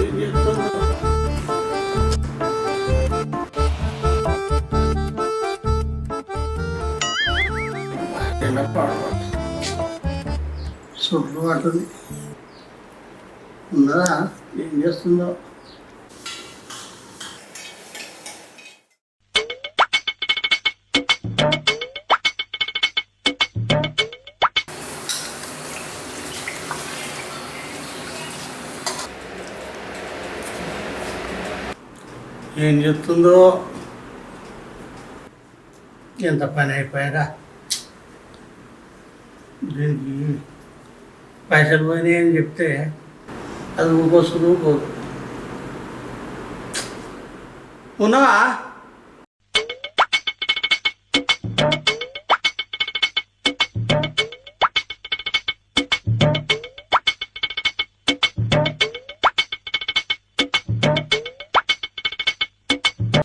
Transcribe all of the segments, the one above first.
ఏం చేస్తుందో? ఉన్నదా ఏం చేస్తుందో ఏం చెప్తుందో? ఎంత పని అయిపోయాక దీనికి? పైసలు పోయినాయి అని చెప్తే అది ఊకొస్తుంది ఊకోదు. ఉన్నావా?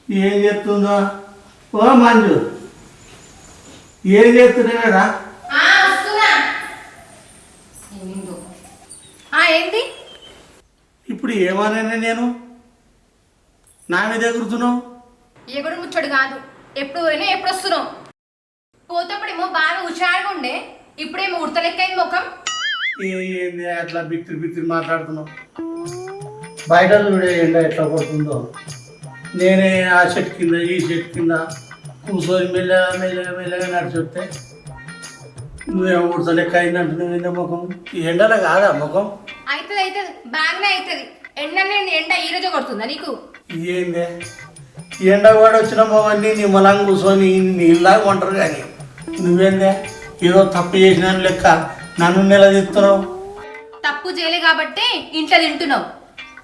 ఏం చెప్తుందో ఓ మంజు. ఏం చేస్తున్నావేరా ఏంటి ఇప్పుడు ఏమన్నా నేను? నా మీద ఎగురుతున్నావు? ఎగుడు ముచ్చడు కాదు. ఎప్పుడు పోయినా ఎప్పుడు వస్తున్నావు? పోతేప్పుడేమో బాగా హుషారుగా ఉండే. ఇప్పుడేమో ఉడతలెక్కైంది ముఖం. ఏంది అట్లా బిత్తిరి బిత్తిరి మాట్లాడుతున్నావు? బయట చూడే ఎండ ఎట్లా కొడుతుందో. నేనే ఆ చెట్టు కింద ఈ చెట్టు కింద కూర్చొని మెల్లగా మెల్లగా మెల్లగా నడిచి వస్తే నువ్వేమో ఉడత లెక్క అయిందంటున్నావు ఏందో ముఖం? ఈ ఎండలో కాదా ముఖం? అవుతుంది అవుతుంది బాగానే అవుతుంది ఎండ ఎండ ఈ రోజు కొడుతుందా నీకు? ఏందే? ఎండ కూడా వచ్చిన మొగన్ని నిమ్మలంగా కూర్చొని నీళ్ళలాగా ఉంటారు కానీ నువ్వేందే? ఏదో తప్పు చేసిన లెక్క నన్ను నిలదీస్తున్నావు. తప్పు చేయలే కాబట్టి ఇంట్లో తింటున్నావు.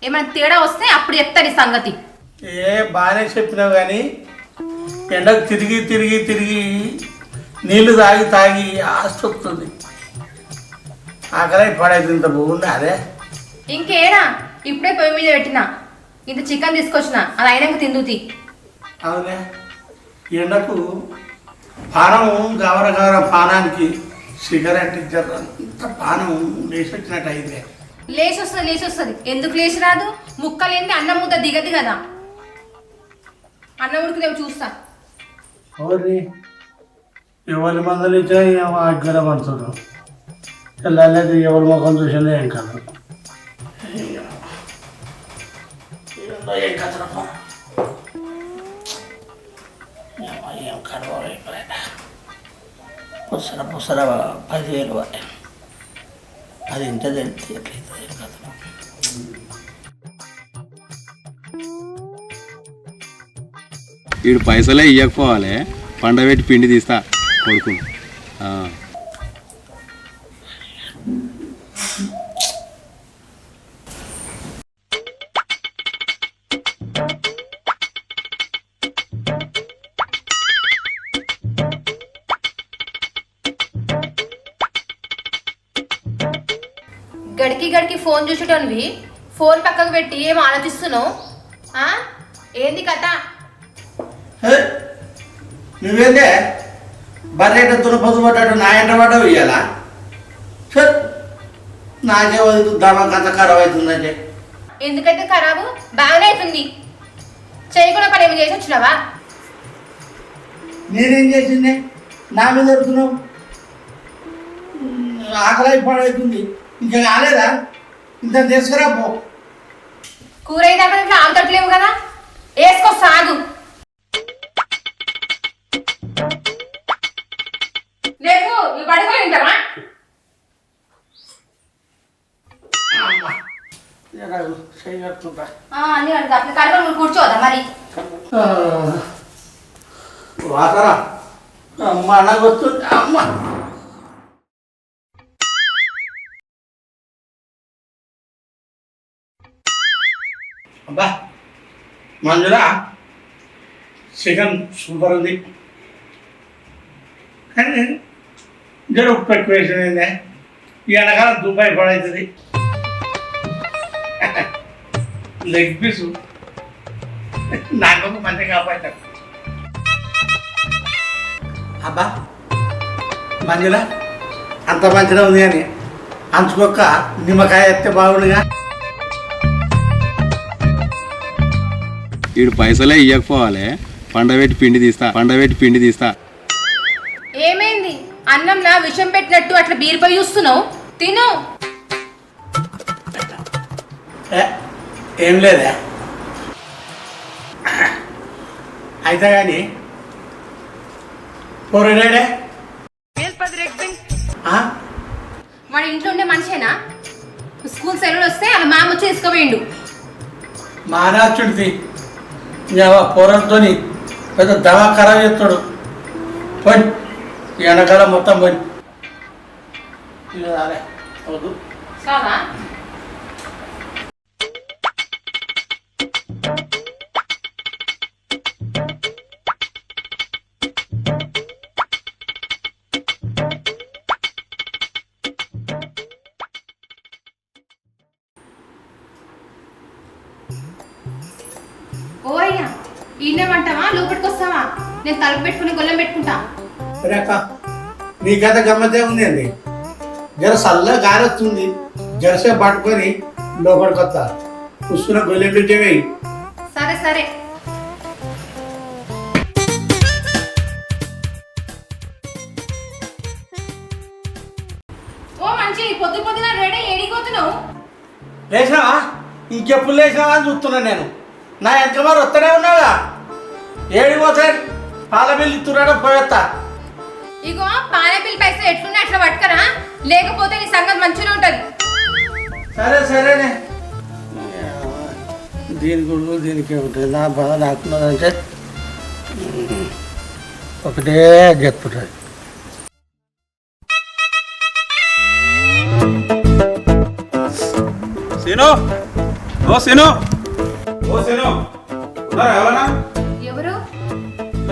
ఏమైనా తేడా వస్తే అప్పుడు ఈ సంగతి. ఏ బాగానే చెప్పినావు కానీ ఎండకు తిరిగి తిరిగి తిరిగి నీళ్ళు తాగి తాగి ఆస్తి వస్తుంది. ఆకలి పడైతే ఇంత బాగుంది అదే? ఇంకేడా? ఇప్పుడే పొయ్యి మీద పెట్టినా. ఇంత చికెన్ తీసుకొచ్చిన. అది అయినాక తిందుతి అవునే. ఎండకు పానం గవర గవర పానానికి సిగరెట్ జర ఇంత పానం లేచి వచ్చినట్టు అయితే లేచి వస్తుంది లేచి వస్తుంది ఎందుకు లేచి రాదు ముక్కలేంది అన్నం ముద్ద దిగదు కదా. అన్నం ఉడికిదేమో చూస్తా. ఎవరిని ఎవరి మందలు ఇచ్చినా ఆగ్రహ పడుతున్నారు పిల్లలకి ఎవరి ముఖం చూసినా ఏం కాదు ఏం కథలమ్మా ఏం కడవ పుసర పుసర పదివేలు. అది ఇంత తెలిసి ఎట్లయితే ఏం కథలు వీడు పైసలే ఇవ్వకపోవాలి పండబెట్టి పిండి తీస్తా కొడుకు. గడికి గడికి ఫోన్ చూసేటోనివి. ఫోన్ పక్కకు పెట్టి ఏం ఆలోచిస్తున్నావు? ఆ? ఏంది కథ? నువ్వేందే? బర్రెట దునపదు పడ్డాడు నా ఎంట పడ్డావు ఇయ్యాలా సరే నాకే వదులుద్దామా కథ ఖరాబ్ అవుతుందంటే ఎందుకైతే ఖరాబు బాగానే అవుతుంది. చేయకుండా పని ఏమి చేసి వచ్చినావా? నేనేం చేసిందే? నా మీద ఎడుతున్నావు ఆకలి పడవుతుంది ఇంకా కాలేదా ఇంత తీసుకురా పో. కూర అయినాక ఇట్లా ఆంతట్లేవు కదా? వేసుకో సాగు. కూర్చోదా మరి? వాసరా? అమ్మ నాకు వస్తుంది అమ్మ. అబ్బా మంజురా చికెన్ సూపర్ ఉంది. కానీ జర ఉప్పు ఎక్కువ వేసిందే ఈ వెనకాల దుబాయ్ పడవుతుంది లెగ్ పీసు నాకు మంచిగా కాపాడారు అబ్బా మంజుల అంత మంచిగా ఉంది కానీ అంచుకొక్క నిమ్మకాయ ఎత్తే బాగుండుగా వీడు పైసలే ఇవ్వకపోవాలి పండబెట్టి పిండి తీస్తా పండబెట్టి పిండి తీస్తా. ఏమైంది? అన్నంలా విషం పెట్టినట్టు అట్లా బీరుపై చూస్తున్నావు? తిను. ఏ, లేదే. అయితే కానీ పొరడాడే వాడి ఇంట్లో ఉండే మనిషేనా? స్కూల్ సెలవులు వస్తే అలా మామ వచ్చి తీసుకుపోయిండు. మహారాష్ట్రుడిది పోరంతో పెద్ద దవా ఖరాబ్ చేస్తాడు. పోయి వెనకాల మొత్తం పోయి. వద్దు. కాదా? ఈయనేమంటావా లోపలికి వస్తావా? నేను తలుపు పెట్టుకుని గొల్లం పెట్టుకుంటా. రేఖ నీ కథ గమ్మతే ఉంది అండి జర చల్లగా గాలి వస్తుంది జరసే పట్టుకొని లోపలికి వస్తా. కూర్చున్న గొల్లె పెట్టేవి సరే సరే. ఓ మంచి పొద్దు పొద్దున రెడీ ఏడిపోతున్నావు లేచినావా? ఇంకెప్పుడు లేచినావా అని చూస్తున్నా నేను. నా ఎంత మరి వస్తూనే ఉన్నావా ఏడిపోతాయి పాల బిల్లు ఇస్తున్నాడో పోయేస్తా ఇగో పాలపిల్లి పైసలు ఎట్లున్నా అట్లా పట్టుకరా. లేకపోతే నీ సంగతి మంచిగా ఉంటది. సరే సరేనే. దీని గుడు దీనికి ఉంటుంది నా బాధ నాకున్నదంటే ఒకటే చెప్పుతుంది సీను ఓ సీను ఓ సీను ఉన్నారా ఎవరన్నా? ఎవరు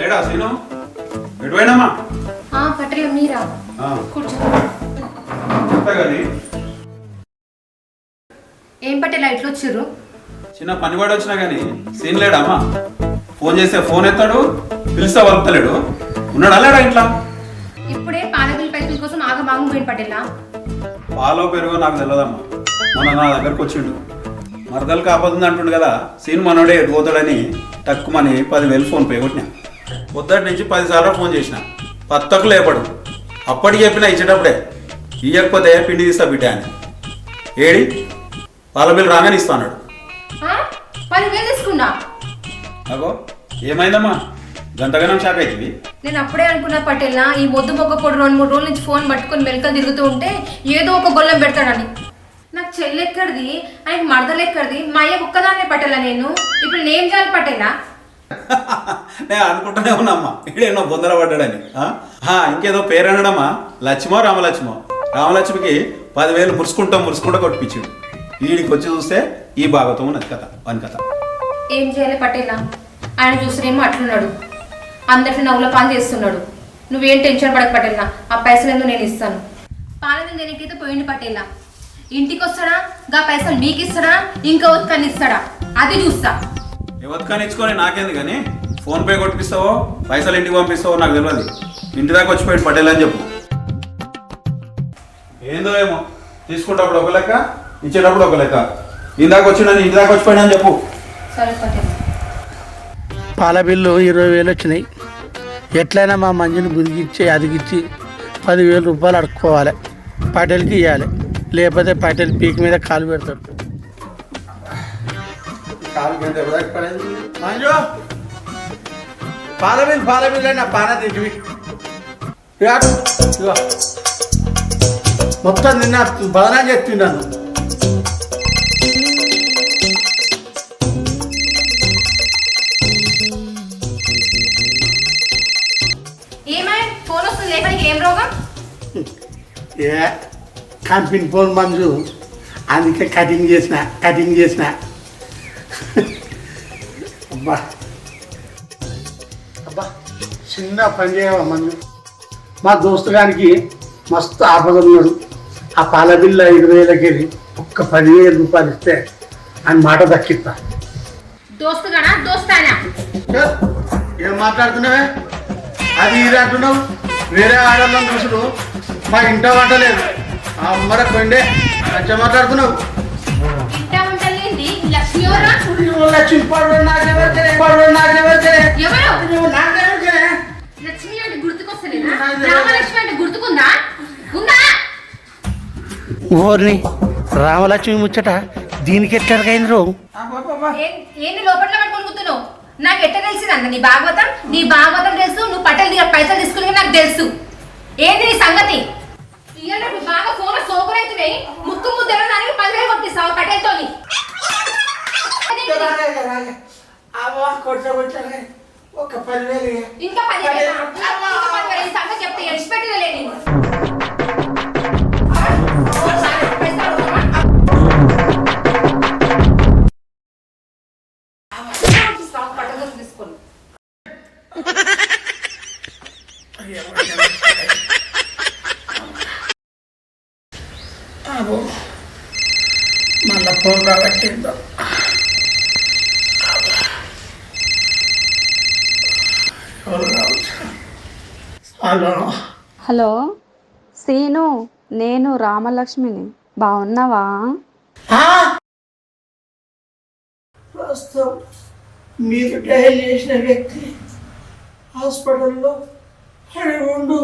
లేడా సీను? ఎటు పోయినమ్మా? ఆ పట్టెల మీరా? ఆ, కూర్చో. చెప్తా కానీ. ఏం పట్టెలా ఇట్లా వచ్చిర్రు చిన్న పనివాడు వచ్చినా కానీ సీన్ లేడా అమ్మా ఫోన్ చేస్తే ఫోన్ ఎత్తాడు పిలిస్తే వలుపుతలేడు ఉన్నాడా లేడా ఇంట్లో? ఇప్పుడే పాలపిల్లి పైసల కోసం ఆగమాగం పోయిన పట్టెలా? పాలో పెరుగో నాకు తెలియదమ్మా మొన్న నా దగ్గరకు వచ్చిండు. మరదలు కాపోతుంది అంటుండు కదా సీన్ మనోడే ఎటు పోతాడని టక్కుమని పదివేలు ఫోన్ పే కొట్టినా. పొద్దుటి నుంచి పదిసార్లు ఫోన్ చేసిన. పత్తకు లేపడు. అప్పటికి చెప్పిన ఇచ్చేటప్పుడే ఇయ్యకపోతే పిండి తీస్తా బిడ్డ అని. ఏడి? పాల బిల్లు రాగానే ఇస్తా అన్నాడు. ఆ? పదివేలు తీసుకున్నా. అగో ఏమైందమ్మా? గంటగానం షాక్ అవుతుంది నేను అప్పుడే అనుకున్నా పటేలా ఈ మొద్దు మొక్క పొడి రెండు మూడు రోజుల నుంచి ఫోన్ పట్టుకొని మెలకలు తిరుగుతూ ఉంటే ఏదో ఒక గొల్లం పెడతాడని. నాకు చెల్లి ఎక్కడిది ఆయనకి మరదలు ఎక్కడిది మా అయ్య ఒక్కదాన్నే పట్టేలా నేను? ఇప్పుడు నేను చేయాలి పట్టేలా నేను అనుకుంటూనే ఉన్నామ్మా. ఈడేనో బొందర పడ్డాడని. ఆ? ఆ, ఇంకేదో పేరు అనడమ్మా లక్ష్మో రామలక్ష్మో. రామలక్ష్మికి పదివేలు మురుసుకుంటాం మురుసుకుంటా కొట్టిపించాడు వీడికి వచ్చి చూస్తే ఈ భాగవతం ఉన్నది కథ అని కథ. ఏం చేయాలి పటేలా? ఆయన చూసినేమో అట్లున్నాడు. అందరిని నవ్వుల పాలు చేస్తున్నాడు. నువ్వేం టెన్షన్ పడక పటేలా. ఆ పైసలు ఎందుకు నేను ఇస్తాను? పాలన దేనికైతే పోయింది పటేలా. ఇంటికి వస్తాడా గా పైసలు మీకు ఇస్తాడా ఇంకా ఒక్కని ఇస్తాడా అది చూస్తా. ఎవరికని ఇచ్చుకొని నాకేంది కానీ? ఫోన్ పే కొట్టిస్తావో పైసలు ఇంటికి పంపిస్తావో నాకు తెలియదు ఇంటి దాకా వచ్చిపోయి పటేల్ అని చెప్పు. ఏందో ఏమో తీసుకుంటప్పుడు ఒక లెక్క ఇచ్చేటప్పుడు ఒక లెక్క. ఇందాక వచ్చిండని ఇంటి దాకా వచ్చిపోయాడు అని చెప్పు. పాల బిల్లు ఇరవై వేలు వచ్చినాయి. ఎట్లయినా మా మంజిని బుదిగిచ్చి అదిగిచ్చి పదివేల రూపాయలు అడుక్కోవాలి. పటేల్కి ఇవ్వాలి లేకపోతే పటేల్ పీక్ మీద కాలు పెడతాడు. మంజు పాల బిల్ పాల బిల్ నా పాన తింటివి మొత్తం నిన్న. బదనా చెప్తున్నాను ఏ కంపెనీ ఫోన్ మంజు. అందుకే కటింగ్ చేసిన కటింగ్ చేసిన. అబ్బా అబ్బా చిన్న పని చేయవా మంజు? మా దోస్తు గారికి మస్తు ఆపద ఉన్నాడు. ఆ పాల బిల్ల ఐదు వేలకి ఒక్క పదివేల రూపాయలు ఇస్తే అని మాట దక్కిస్తా. దోస్తుగానా దోస్తానా ఏం మాట్లాడుతున్నావే? అది ఇది అంటున్నావు? వేరే ఆడవాళ్ళని చూసుడు. మా ఇంట వంట లేదు. అమ్మర కొండే మంచిగా మాట్లాడుతున్నావు? లక్ష్మి పడు నాకెవరు తెలియదు, పడు నాకెవరు తెలియదు. ఎవరు? నువ్వు నాకెవరు తెలియదు. లక్ష్మి అంటే గుర్తుకొస్తలేదా? రామలక్ష్మి అంటే గుర్తుకుందా? ఉందా? ఓర్ని రామలక్ష్మి ముచ్చట దీనికి ఎట్లరికైంది రో ఏ- ఏంది లోపల పట్టుకొని కూతున్నావు నాకు ఎట్ట తెలిసింది అన్న నీ భాగవతం? నీ భాగవతం తెలుసు నువ్వు పట్టెలు దిగ పైసలు తీసుకుని నాకు తెలుసు. ఏంది నీ సంగతి? బాగా ఫోన్ సోకురైతున్నాయి ముక్కు ముద్దలు దానికి పదివేలు కొట్టిస్తావు పట్టెలతో ఒక పదివేలు ఇంకా పదివేలు? ఇంకా పదివేలు సంగతి చెప్తే ఎడిచిపెట్టలే నేను పైసలు అడుగుతావా? కొట్టిస్తావు పట్టెలు తీసుకొని అబ్బో మళ్ళా ఫోన్ రాబట్టిందో ఎవరు కావచ్చు హలో. హలో. సీను నేను రామలక్ష్మిని. బాగున్నావా ప్రస్తుతం మీరు డయల్ చేసిన వ్యక్తి హాస్పిటల్లో ఉండు